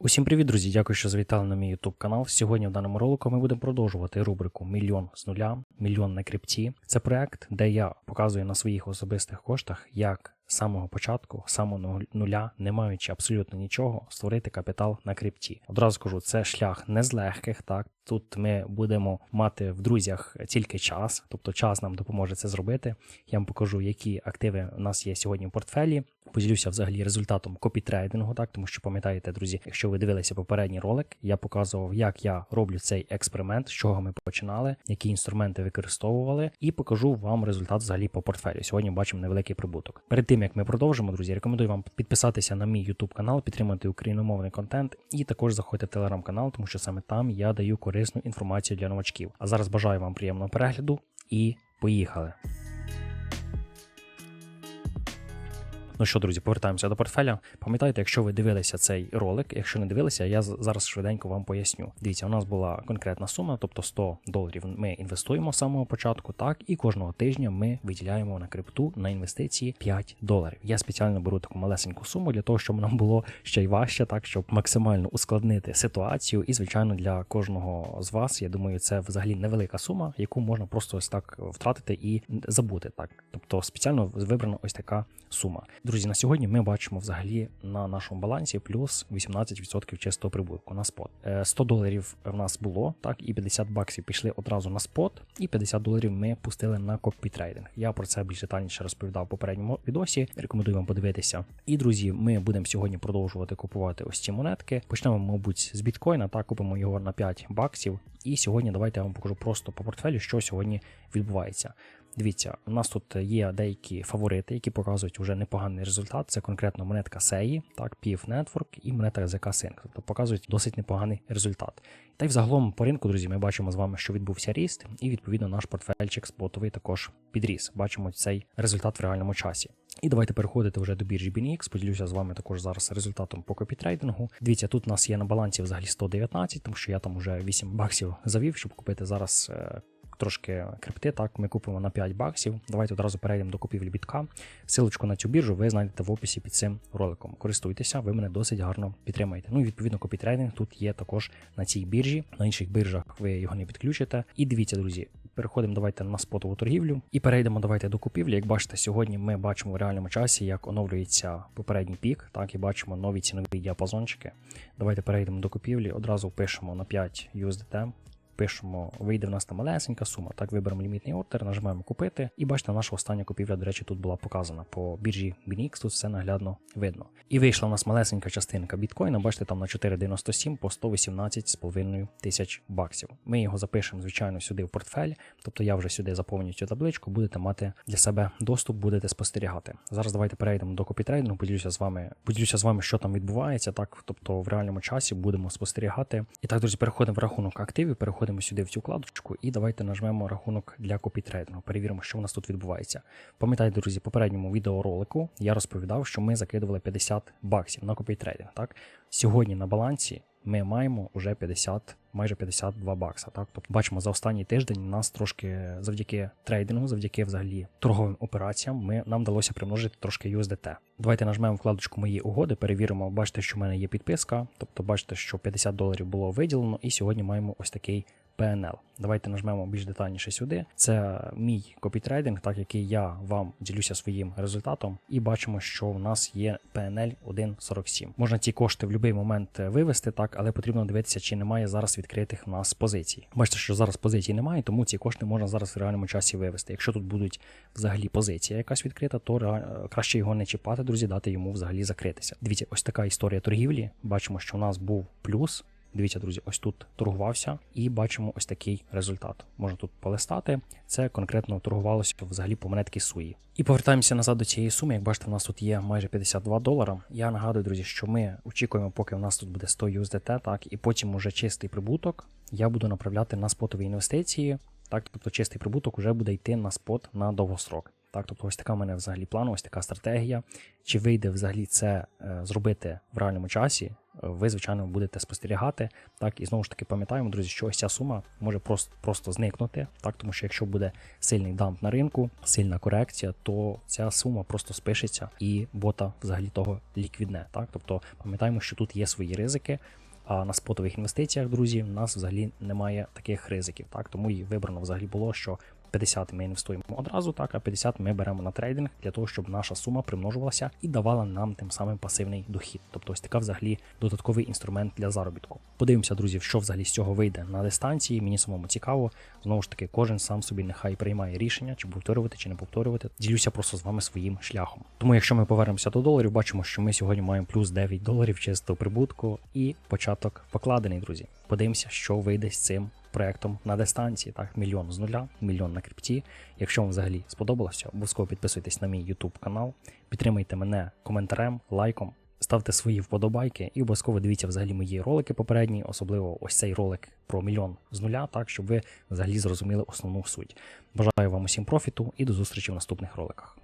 Усім привіт, друзі! Дякую, що завітали на мій YouTube канал. Сьогодні в даному ролику ми будемо продовжувати рубрику Мільйон з нуля, мільйон на крипті. Це проект, де я показую на своїх особистих коштах, як з самого початку, з самого нуля, не маючи абсолютно нічого, створити капітал на крипті. Одразу скажу, це шлях не з легких. Так тут ми будемо мати в друзях тільки час, тобто час нам допоможе це зробити. Я вам покажу, які активи у нас є сьогодні в портфелі. Поділюся взагалі результатом копітрейдингу, так тому що пам'ятаєте, друзі, якщо ви дивилися попередній ролик, я показував, як я роблю цей експеримент, з чого ми починали, які інструменти використовували, і покажу вам результат взагалі по портфелю. Сьогодні бачимо невеликий прибуток. Перед тим як ми продовжимо, друзі, рекомендую вам підписатися на мій YouTube канал, підтримати україномовний контент і також заходьте в телеграм-канал, тому що саме там я даю корисну інформацію для новачків. А зараз бажаю вам приємного перегляду і поїхали. Ну що, друзі, повертаємося до портфеля. Пам'ятайте, якщо ви дивилися цей ролик, якщо не дивилися, я зараз швиденько вам поясню. Дивіться, у нас була конкретна сума, тобто 100 доларів ми інвестуємо з самого початку, так, і кожного тижня ми виділяємо на крипту на інвестиції 5 доларів. Я спеціально беру таку малесеньку суму для того, щоб нам було ще й важче, так щоб максимально ускладнити ситуацію. І, звичайно, для кожного з вас, я думаю, це взагалі невелика сума, яку можна просто ось так втратити і забути. Так, тобто спеціально вибрана ось така сума. Друзі, на сьогодні ми бачимо взагалі на нашому балансі плюс 18% чистого прибутку на спот. Е, 100 доларів в нас було, так, і 50 баксів пішли одразу на спот, і 50 доларів ми пустили на копітрейдинг. Я про це більш детальніше розповідав в попередньому відосі. Рекомендую вам подивитися. І друзі, ми будемо сьогодні продовжувати купувати ось ці монетки. Почнемо, мабуть, з біткоїна, так купимо його на 5 баксів. І сьогодні давайте я вам покажу просто по портфелю, що сьогодні відбувається. Дивіться, у нас тут є деякі фаворити, які показують вже непоганий результат. Це конкретно монетка SEI, так, PIF Network і монета ZK Sync. Тобто показують досить непоганий результат. Та й взагалом по ринку, друзі, ми бачимо з вами, що відбувся ріст, і відповідно наш портфельчик спотовий також підріс. Бачимо цей результат в реальному часі. І давайте переходити вже до біржі BNX. Поділюся з вами також зараз результатом по копітрейдингу. Дивіться, тут у нас є на балансі взагалі 119, тому що я там вже 8 баксів завів, щоб купити зараз. Трошки крипти, так, ми купимо на 5 баксів. Давайте одразу перейдемо до купівлі бітка. Силочку на цю біржу ви знайдете в описі під цим роликом. Користуйтеся, ви мене досить гарно підтримаєте. Ну і відповідно копітрейдинг тут є також на цій біржі. На інших біржах ви його не підключите. І дивіться, друзі, переходимо давайте на спотову торгівлю і перейдемо давайте до купівлі. Як бачите, сьогодні ми бачимо в реальному часі, як оновлюється попередній пік, так і бачимо нові цінові діапазончики. Давайте перейдемо до купівлі. Одразу пишемо на 5 USDT. Пишемо, вийде в нас там малесенька сума. Так, виберемо лімітний ордер, нажимаємо купити. І бачите, наша остання купівля, до речі, тут була показана по біржі BNX, тут все наглядно видно. І вийшла в нас малесенька частинка біткоїна, бачите, там на 4,97 по 118,5 тисяч баксів. Ми його запишемо, звичайно, сюди в портфель. Тобто я вже сюди заповню цю табличку, будете мати для себе доступ, будете спостерігати. Зараз давайте перейдемо до копітрейдингу, поділюся з вами, поділюся з вами, що там відбувається. Так, тобто в реальному часі будемо спостерігати. І так, друзі, переходимо в рахунок активів, переходимо сюди в цю вкладочку і давайте нажмемо рахунок для копітрейдингу. Перевіримо, що у нас тут відбувається. Пам'ятаєте, друзі, в попередньому відеоролику я розповідав, що ми закидували 50 баксів на копітрейдинг. Так, сьогодні на балансі ми маємо вже 50, майже 52 бакса. Так, тобто бачимо за останній тиждень нас трошки завдяки трейдингу, завдяки взагалі торговим операціям, ми нам вдалося примножити трошки USDT. Давайте нажмемо вкладочку Мої угоди, перевіримо. Бачите, що в мене є підписка. Тобто, бачите, що 50 доларів було виділено, і сьогодні маємо ось такий. PNL. Давайте нажмемо більш детальніше сюди. Це мій копітрейдинг, так який я вам ділюся своїм результатом, і бачимо, що у нас є PNL 1.47. Можна ці кошти в будь-який момент вивести, так, але потрібно дивитися, чи немає зараз відкритих у нас позицій. Бачите, що зараз позицій немає, тому ці кошти можна зараз в реальному часі вивести. Якщо тут будуть взагалі позиція якась відкрита, то ре- краще його не чіпати, друзі, дати йому взагалі закритися. Дивіться, ось така історія торгівлі. Бачимо, що у нас був плюс. Дивіться, друзі, ось тут торгувався, і бачимо ось такий результат. Можна тут полистати. Це конкретно торгувалося взагалі по монетки Суї. І повертаємося назад до цієї суми. Як бачите, в нас тут є майже 52 долара. Я нагадую, друзі, що ми очікуємо, поки у нас тут буде 100 USDT, так, і потім уже чистий прибуток. Я буду направляти на спотові інвестиції. Так, тобто чистий прибуток вже буде йти на спот на довгострок. Так, тобто ось така в мене взагалі план, ось така стратегія. Чи вийде взагалі це е, зробити в реальному часі? ви, звичайно, будете спостерігати. Так, і знову ж таки пам'ятаємо, друзі, що ось ця сума може просто, просто зникнути. Так, тому що якщо буде сильний дамп на ринку, сильна корекція, то ця сума просто спишеться і бота взагалі того ліквідне. Так, тобто пам'ятаємо, що тут є свої ризики. А на спотових інвестиціях, друзі, у нас взагалі немає таких ризиків. Так, тому і вибрано взагалі було, що 50 ми інвестуємо одразу, так, а 50 ми беремо на трейдинг для того, щоб наша сума примножувалася і давала нам тим самим пасивний дохід. Тобто ось така взагалі додатковий інструмент для заробітку. Подивимося, друзі, що взагалі з цього вийде на дистанції. Мені самому цікаво. Знову ж таки, кожен сам собі нехай приймає рішення, чи повторювати, чи не повторювати. Ділюся просто з вами своїм шляхом. Тому, якщо ми повернемося до доларів, бачимо, що ми сьогодні маємо плюс 9 доларів чистого прибутку і початок покладений, друзі. Подивимося, що вийде з цим проектом на дистанції. Так, мільйон з нуля, мільйон на крипті. Якщо вам взагалі сподобалося, обов'язково підписуйтесь на мій YouTube канал, підтримайте мене коментарем, лайком. Ставте свої вподобайки і обов'язково дивіться взагалі мої ролики попередні, особливо ось цей ролик про мільйон з нуля, так щоб ви взагалі зрозуміли основну суть. Бажаю вам усім профіту і до зустрічі в наступних роликах.